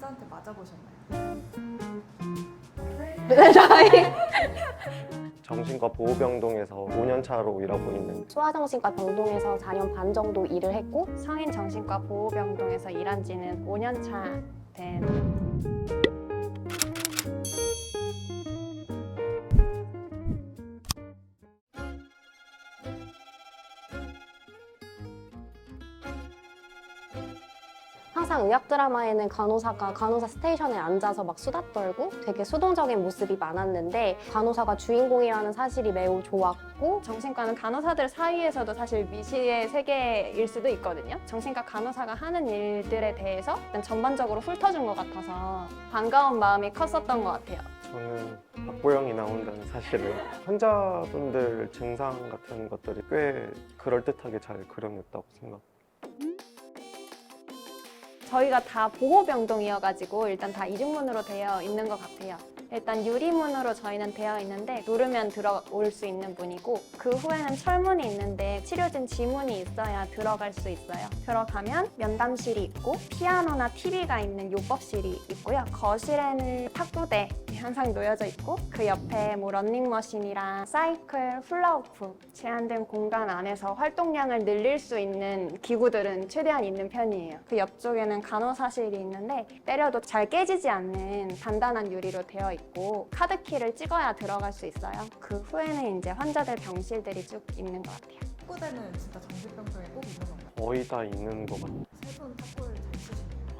환자한테 맞아보셨나요? 네, 저희 정신과 보호병동에서 5년 차로 일하고 있는 소아정신과 병동에서 4년 반 정도 일을 했고 성인 정신과 보호병동에서 일한 지는 5년 차 된 항상 의학 드라마에는 간호사가 간호사 스테이션에 앉아서 막 수다 떨고 되게 수동적인 모습이 많았는데 간호사가 주인공이라는 사실이 매우 좋았고 정신과는 간호사들 사이에서도 사실 미시의 세계일 수도 있거든요. 정신과 간호사가 하는 일들에 대해서 일단 전반적으로 훑어준 것 같아서 반가운 마음이 컸었던 것 같아요. 저는 박보영이 나온다는 사실을 환자분들 증상 같은 것들이 꽤 그럴듯하게 잘 그려냈다고 생각. 저희가 다 보호병동이어가지고 일단 다 이중문으로 되어 있는 것 같아요. 일단 유리문으로 저희는 되어 있는데 누르면 들어올 수 있는 문이고 그 후에는 철문이 있는데 치료진 지문이 있어야 들어갈 수 있어요. 들어가면 면담실이 있고 피아노나 TV가 있는 요법실이 있고요. 거실에는 탁구대 항상 놓여져 있고 그 옆에 뭐 런닝머신이랑 사이클, 훌라후프 제한된 공간 안에서 활동량을 늘릴 수 있는 기구들은 최대한 있는 편이에요. 그 옆쪽에는 간호사실이 있는데 때려도 잘 깨지지 않는 단단한 유리로 되어 있고 카드키를 찍어야 들어갈 수 있어요. 그 후에는 이제 환자들 병실들이 쭉 있는 것 같아요. 탁구대는 진짜 정신병동에 꼭 있는 건가요? 거의 다 있는 것 같아요. 세분 탁구를 잘?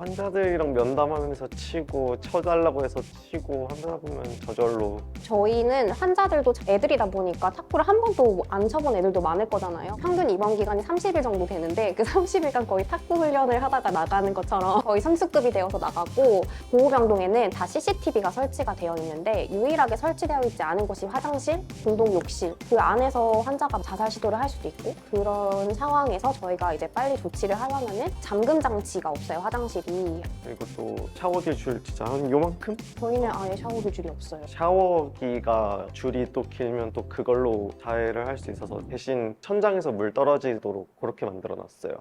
환자들이랑 면담하면서 치고 쳐달라고 해서 치고 하다 보면 저절로. 저희는 환자들도 애들이다 보니까 탁구를 한 번도 안 쳐본 애들도 많을 거잖아요. 평균 입원 기간이 30일 정도 되는데 그 30일간 거의 탁구 훈련을 하다가 나가는 것처럼 거의 선수급이 되어서 나가고 보호병동에는 다 CCTV가 설치가 되어 있는데 유일하게 설치되어 있지 않은 곳이 화장실, 공동 욕실. 그 안에서 환자가 자살 시도를 할 수도 있고 그런 상황에서 저희가 이제 빨리 조치를 하려면은 잠금 장치가 없어요 화장실이 그리고 또 샤워기 줄 진짜 한 요만큼 저희는 아예 샤워기 줄이 없어요. 샤워기가 줄이 또 길면 또 그걸로 자해를 할 수 있어서 대신 천장에서 물 떨어지도록 그렇게 만들어 놨어요.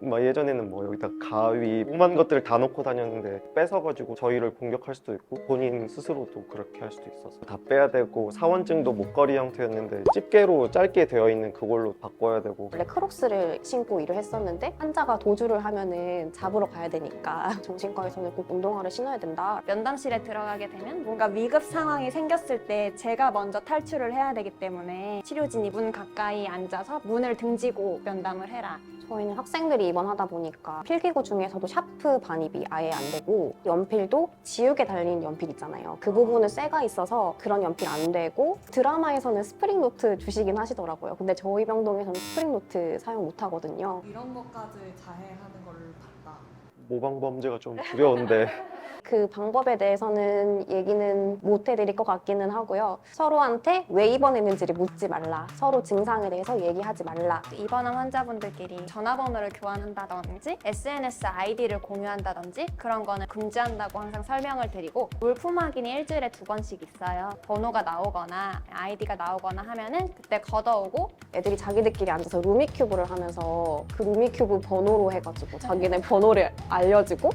막 예전에는 뭐 여기다 가위 오만 것들을 다 놓고 다녔는데 뺏어가지고 저희를 공격할 수도 있고 본인 스스로도 그렇게 할 수도 있어서 다 빼야 되고 사원증도 목걸이 형태였는데 집게로 짧게 되어 있는 그걸로 바꿔야 되고 원래 크록스를 신고 일을 했었는데 환자가 도주를 하면은 잡으러 가야 되니까 정신과에서는 꼭 운동화를 신어야 된다. 면담실에 들어가게 되면 뭔가 위급 상황이 생겼을 때 제가 먼저 탈출을 해야 되기 때문에 치료진이 문 가까이 앉아서 문을 등지고 면담을 해라. 저희는 학생들이 입원하다 보니까 필기구 중에서도 샤프 반입이 아예 안 되고 연필도 지우개 달린 연필 있잖아요. 그 부분은 쇠가 있어서 그런 연필 안 되고 드라마에서는 스프링 노트 주시긴 하시더라고요. 근데 저희 병동에서는 스프링 노트 사용 못 하거든요. 이런 것까지 자해하는 걸 봤다. 모방 범죄가 좀 두려운데 그 방법에 대해서는 얘기는 못 해드릴 것 같기는 하고요. 서로한테 왜 입원했는지를 묻지 말라. 서로 증상에 대해서 얘기하지 말라. 입원한 환자분들끼리 전화번호를 교환한다든지 SNS 아이디를 공유한다든지 그런 거는 금지한다고 항상 설명을 드리고 물품 확인이 일주일에 두 번씩 있어요. 번호가 나오거나 아이디가 나오거나 하면은 그때 걷어오고 애들이 자기들끼리 앉아서 루미큐브를 하면서 그 루미큐브 번호로 해가지고 자기네 번호를 알려주고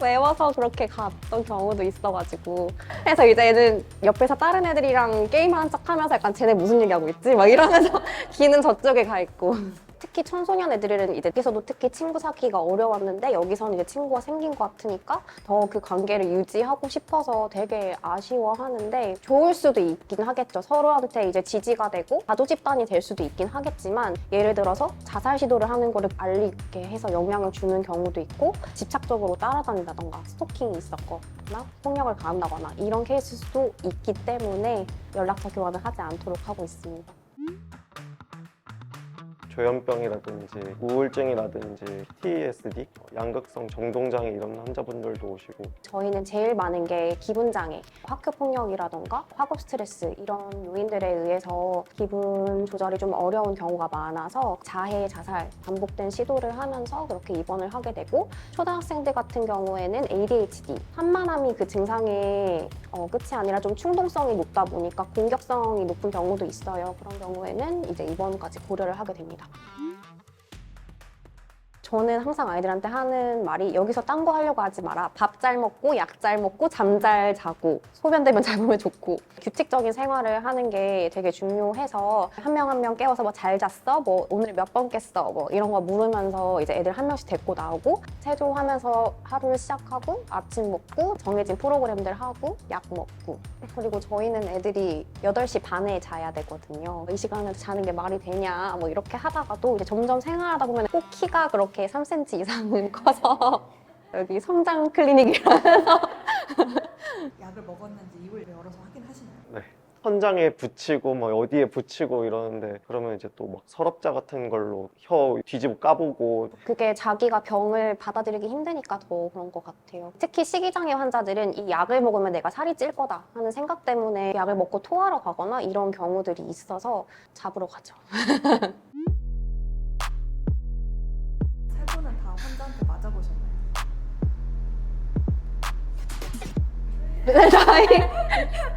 외워서 그렇게 갔던 경우도 있어가지고 그래서 이제는 옆에서 다른 애들이랑 게임하는 척하면서 약간 쟤네 무슨 얘기하고 있지? 막 이러면서 귀는 저쪽에 가 있고 특히 청소년 애들은 이제 여기서도 특히 친구 사귀기가 어려웠는데 여기서는 이제 친구가 생긴 것 같으니까 더 그 관계를 유지하고 싶어서 되게 아쉬워하는데 좋을 수도 있긴 하겠죠. 서로한테 이제 지지가 되고 가족 집단이 될 수도 있긴 하겠지만 예를 들어서 자살 시도를 하는 거를 알리게 해서 영향을 주는 경우도 있고 집착적으로 따라다닌다던가 스토킹이 있었거나 폭력을 가한다거나 이런 케이스도 있기 때문에 연락처 교환을 하지 않도록 하고 있습니다. 조현병이라든지 우울증이라든지 PTSD, 양극성 정동장애 이런 환자분들도 오시고 저희는 제일 많은 게 기분 장애, 학교 폭력이라던가 학업 스트레스 이런 요인들에 의해서 기분 조절이 좀 어려운 경우가 많아서 자해, 자살 반복된 시도를 하면서 그렇게 입원을 하게 되고 초등학생들 같은 경우에는 ADHD, 산만함이 그 증상의 어, 끝이 아니라 좀 충동성이 높다 보니까 공격성이 높은 경우도 있어요. 그런 경우에는 이제 입원까지 고려를 하게 됩니다. Hmm? 저는 항상 아이들한테 하는 말이 여기서 딴 거 하려고 하지 마라. 밥 잘 먹고 약 잘 먹고 잠 잘 자고 소변되면 잘 보면 좋고 규칙적인 생활을 하는 게 되게 중요해서 한명 한 명 깨워서 뭐 잘 잤어? 뭐 오늘 몇 번 깼어? 뭐 이런 거 물으면서 이제 애들 한 명씩 데리고 나오고 체조하면서 하루를 시작하고 아침 먹고 정해진 프로그램들 하고 약 먹고 그리고 저희는 애들이 8시 반에 자야 되거든요. 이 시간에 자는 게 말이 되냐 뭐 이렇게 하다가도 이제 점점 생활하다 보면 꼭 키가 그렇게 3cm 이상은 커서 여기 성장 클리닉이라 약을 먹었는지 입을 열어서 확인하시나요? 네. 천장에 붙이고 뭐 어디에 붙이고 이러는데 그러면 이제 또 막 서랍자 같은 걸로 혀 뒤집어 까보고 그게 자기가 병을 받아들이기 힘드니까 더 그런 것 같아요. 특히 식이장애 환자들은 이 약을 먹으면 내가 살이 찔 거다 하는 생각 때문에 약을 먹고 토하러 가거나 이런 경우들이 있어서 잡으러 가죠. 환자한테 맞아보셨나요? 나이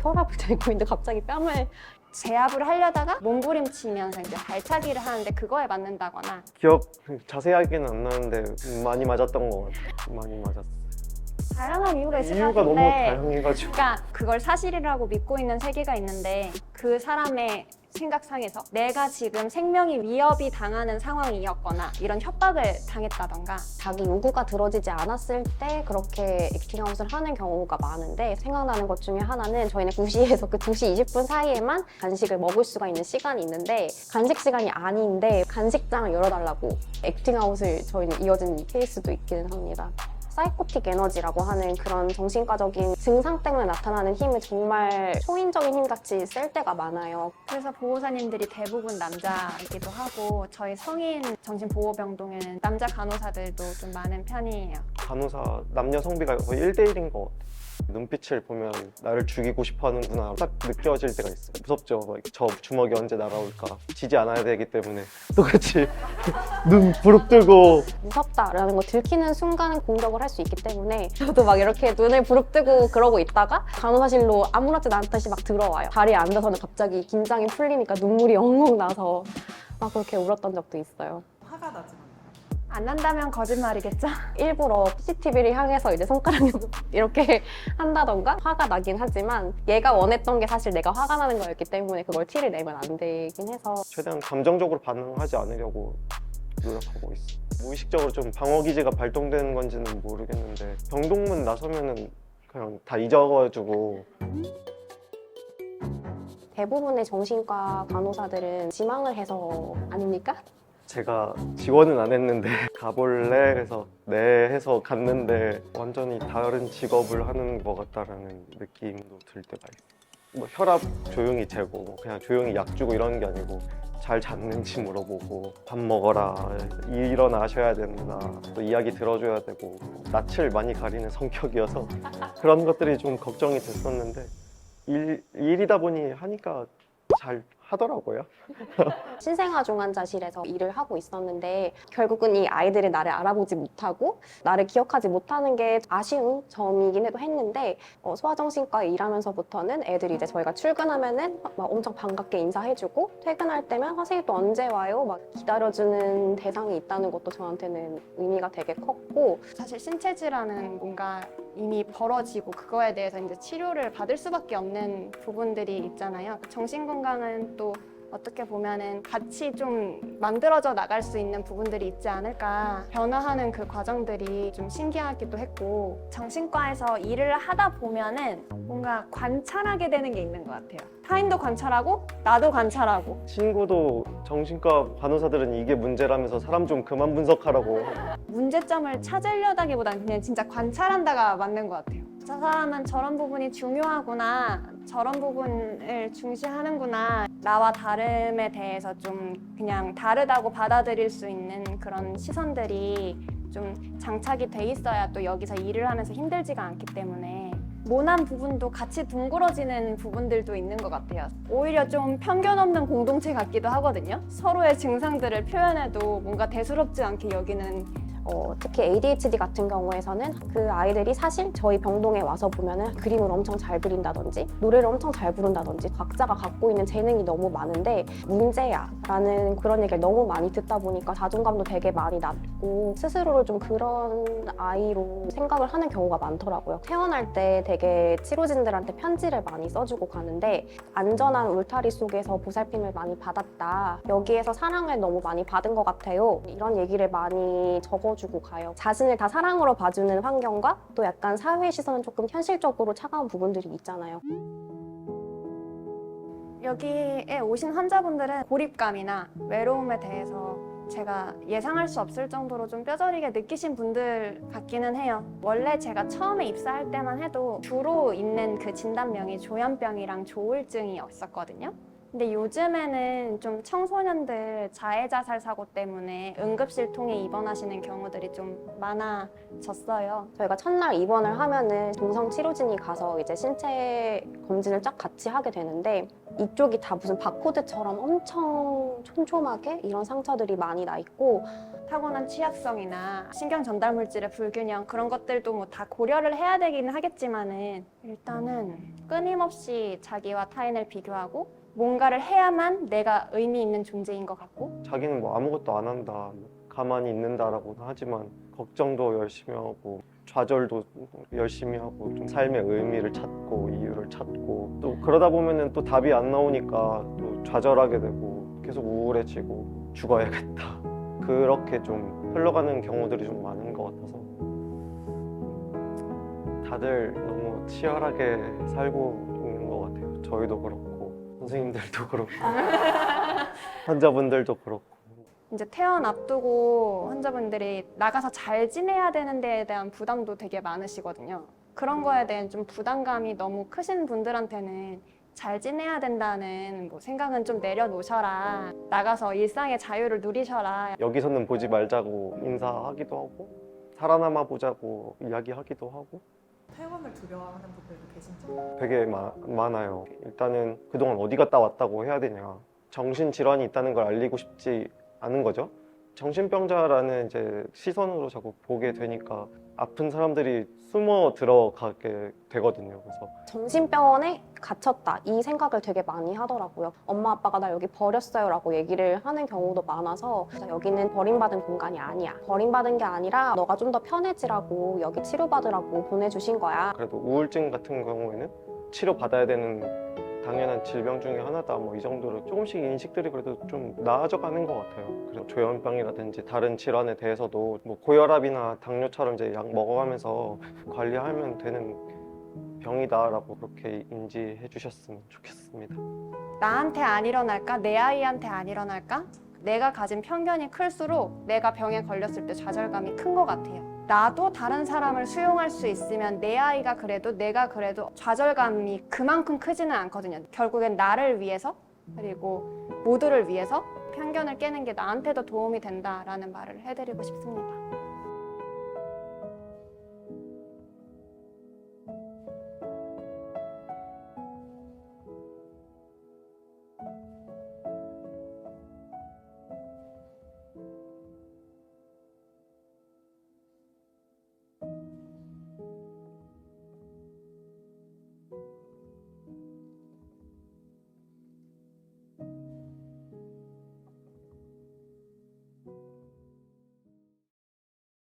혈압을 들고 있는데 갑자기 뺨을 제압을 하려다가 몸부림치면서 이제 발차기를 하는데 그거에 맞는다거나 기억 자세하게는 안 나는데 많이 맞았던 것 같아요. 많이 맞았어요. 다양한 이유가 있을 것 이유가 너무 같은데 다양해가지고 그러니까 그걸 사실이라고 믿고 있는 세계가 있는데 그 사람의 생각상에서 내가 지금 생명이 위협이 당하는 상황이었거나 이런 협박을 당했다던가 자기 요구가 들어지지 않았을 때 그렇게 액팅아웃을 하는 경우가 많은데 생각나는 것 중에 하나는 저희는 2시에서 그 2시 20분 사이에만 간식을 먹을 수가 있는 시간이 있는데 간식 시간이 아닌데 간식장을 열어달라고 액팅아웃을 저희는 이어진 케이스도 있기는 합니다. 사이코틱 에너지라고 하는 그런 정신과적인 증상 때문에 나타나는 힘을 정말 초인적인 힘같이 쓸 때가 많아요. 그래서 보호사님들이 대부분 남자이기도 하고 저희 성인 정신보호병동에는 남자 간호사들도 좀 많은 편이에요. 간호사 남녀 성비가 거의 1대1인 것 같아요. 눈빛을 보면 나를 죽이고 싶어 하는구나 딱 느껴질 때가 있어요. 무섭죠. 막 저 주먹이 언제 날아올까. 지지 않아야 되기 때문에 똑같이 눈 부릅뜨고 무섭다라는 거 들키는 순간은 공격을 할 수 있기 때문에 저도 막 이렇게 눈을 부릅뜨고 그러고 있다가 간호사실로 아무렇지도 않듯이 막 들어와요. 자리에 앉아서는 갑자기 긴장이 풀리니까 눈물이 엉엉 나서 막 그렇게 울었던 적도 있어요. 화가 나지? 안 난다면 거짓말이겠죠? 일부러 CCTV를 향해서 이제 손가락으로 이렇게 한다던가 화가 나긴 하지만 얘가 원했던 게 사실 내가 화가 나는 거였기 때문에 그걸 티를 내면 안 되긴 해서 최대한 감정적으로 반응하지 않으려고 노력하고 있어요. 무의식적으로 좀 방어 기제가 발동되는 건지는 모르겠는데 병동문 나서면은 그냥 다 잊어가지고 대부분의 정신과 간호사들은 지망을 해서 아닙니까? 제가 지원은 안 했는데 가볼래 해서 네 해서 갔는데 완전히 다른 직업을 하는 것 같다라는 느낌도 들 때가 있어요. 뭐 혈압 조용히 재고 뭐 그냥 조용히 약 주고 이러는 게 아니고 잘 잤는지 물어보고 밥 먹어라 일어나셔야 된다 또 이야기 들어줘야 되고 낯을 많이 가리는 성격이어서 그런 것들이 좀 걱정이 됐었는데 일, 일이다 보니 하니까 잘 하더라고요. 신생아 중환자실에서 일을 하고 있었는데 결국은 이 아이들이 나를 알아보지 못하고 나를 기억하지 못하는 게 아쉬운 점이긴 해도 했는데 어, 소아정신과에 일하면서부터는 애들이 이제 저희가 출근하면은 막 엄청 반갑게 인사해주고 퇴근할 때면 선생님 또 언제 와요? 막 기다려주는 대상이 있다는 것도 저한테는 의미가 되게 컸고 사실 신체 질환은 뭔가 이미 벌어지고 그거에 대해서 이제 치료를 받을 수밖에 없는 부분들이 있잖아요. 정신 건강은 또 어떻게 보면은 같이 좀 만들어져 나갈 수 있는 부분들이 있지 않을까. 변화하는 그 과정들이 좀 신기하기도 했고, 정신과에서 일을 하다 보면은 뭔가 관찰하게 되는 게 있는 것 같아요. 타인도 관찰하고, 나도 관찰하고. 친구도 정신과 간호사들은 이게 문제라면서 사람 좀 그만 분석하라고 문제점을 찾으려다기보다는 그냥 진짜 관찰한다가 맞는 것 같아요. 저 사람은 저런 부분이 중요하구나. 저런 부분을 중시하는구나. 나와 다름에 대해서 좀 그냥 다르다고 받아들일 수 있는 그런 시선들이 좀 장착이 돼 있어야 또 여기서 일을 하면서 힘들지가 않기 때문에 모난 부분도 같이 둥그러지는 부분들도 있는 것 같아요. 오히려 좀 편견 없는 공동체 같기도 하거든요. 서로의 증상들을 표현해도 뭔가 대수롭지 않게 여기는 어, 특히 ADHD 같은 경우에서는 그 아이들이 사실 저희 병동에 와서 보면은 그림을 엄청 잘 그린다든지 노래를 엄청 잘 부른다든지 각자가 갖고 있는 재능이 너무 많은데 문제야 라는 그런 얘기를 너무 많이 듣다 보니까 자존감도 되게 많이 낮고 스스로를 좀 그런 아이로 생각을 하는 경우가 많더라고요. 퇴원할 때 되게 치료진들한테 편지를 많이 써주고 가는데 안전한 울타리 속에서 보살핌을 많이 받았다. 여기에서 사랑을 너무 많이 받은 것 같아요. 이런 얘기를 많이 적어 주고 가요. 자신을 다 사랑으로 봐주는 환경과 또 약간 사회의 시선은 조금 현실적으로 차가운 부분들이 있잖아요. 여기에 오신 환자분들은 고립감이나 외로움에 대해서 제가 예상할 수 없을 정도로 좀 뼈저리게 느끼신 분들 같기는 해요. 원래 제가 처음에 입사할 때만 해도 주로 있는 그 진단명이 조현병이랑 조울증이었었거든요. 근데 요즘에는 좀 청소년들 자해자살 사고 때문에 응급실 통해 입원하시는 경우들이 좀 많아졌어요. 저희가 첫날 입원을 하면은 동성 치료진이 가서 이제 신체 검진을 쫙 같이 하게 되는데 이쪽이 다 무슨 바코드처럼 엄청 촘촘하게 이런 상처들이 많이 나 있고 타고난 취약성이나 신경 전달 물질의 불균형 그런 것들도 뭐 다 고려를 해야 되기는 하겠지만은 일단은 끊임없이 자기와 타인을 비교하고 뭔가를 해야만 내가 의미 있는 존재인 것 같고. 자기는 뭐 아무것도 안 한다, 뭐 가만히 있는다라고는 하지만 걱정도 열심히 하고 좌절도 열심히 하고 좀 삶의 의미를 찾고 이유를 찾고. 또 그러다 보면은 또 답이 안 나오니까 또 좌절하게 되고 계속 우울해지고 죽어야겠다. 그렇게 좀 흘러가는 경우들이 좀 많은 것 같아서. 다들 너무 치열하게 살고 있는 것 같아요. 저희도 그렇고 선생님들도 그렇고 환자분들도 그렇고 이제 퇴원 앞두고 환자분들이 나가서 잘 지내야 되는 데에 대한 부담도 되게 많으시거든요. 그런 거에 대한 좀 부담감이 너무 크신 분들한테는 잘 지내야 된다는 뭐 생각은 좀 내려놓으셔라. 나가서 일상의 자유를 누리셔라. 여기서는 보지 말자고 인사하기도 하고 살아남아 보자고 이야기하기도 하고 퇴원을 두려워하는 분들도 계신지 되게 마- 많아요. 일단은 그동안 어디 갔다 왔다고 해야 되냐. 정신질환이 있다는 걸 알리고 싶지 않은 거죠. 정신병자라는 이제 시선으로 자꾸 보게 되니까 아픈 사람들이 숨어 들어가게 되거든요. 그래서 정신병원에 갇혔다 이 생각을 되게 많이 하더라고요. 엄마 아빠가 나 여기 버렸어요라고 얘기를 하는 경우도 많아서 여기는 버림받은 공간이 아니야. 버림받은 게 아니라 너가 좀 더 편해지라고 여기 치료받으라고 보내주신 거야. 그래도 우울증 같은 경우에는 치료 받아야 되는 당연한 질병 중에 하나다. 뭐 이 정도로 조금씩 인식들이 그래도 좀 나아져 가는 것 같아요. 그래서 조현병이라든지 다른 질환에 대해서도 뭐 고혈압이나 당뇨처럼 이제 약 먹어가면서 관리하면 되는 병이다라고 그렇게 인지해 주셨으면 좋겠습니다. 나한테 안 일어날까? 내 아이한테 안 일어날까? 내가 가진 편견이 클수록 내가 병에 걸렸을 때 좌절감이 큰 것 같아요. 나도 다른 사람을 수용할 수 있으면 내 아이가 그래도 내가 그래도 좌절감이 그만큼 크지는 않거든요. 결국엔 나를 위해서 그리고 모두를 위해서 편견을 깨는 게 나한테도 도움이 된다라는 말을 해드리고 싶습니다.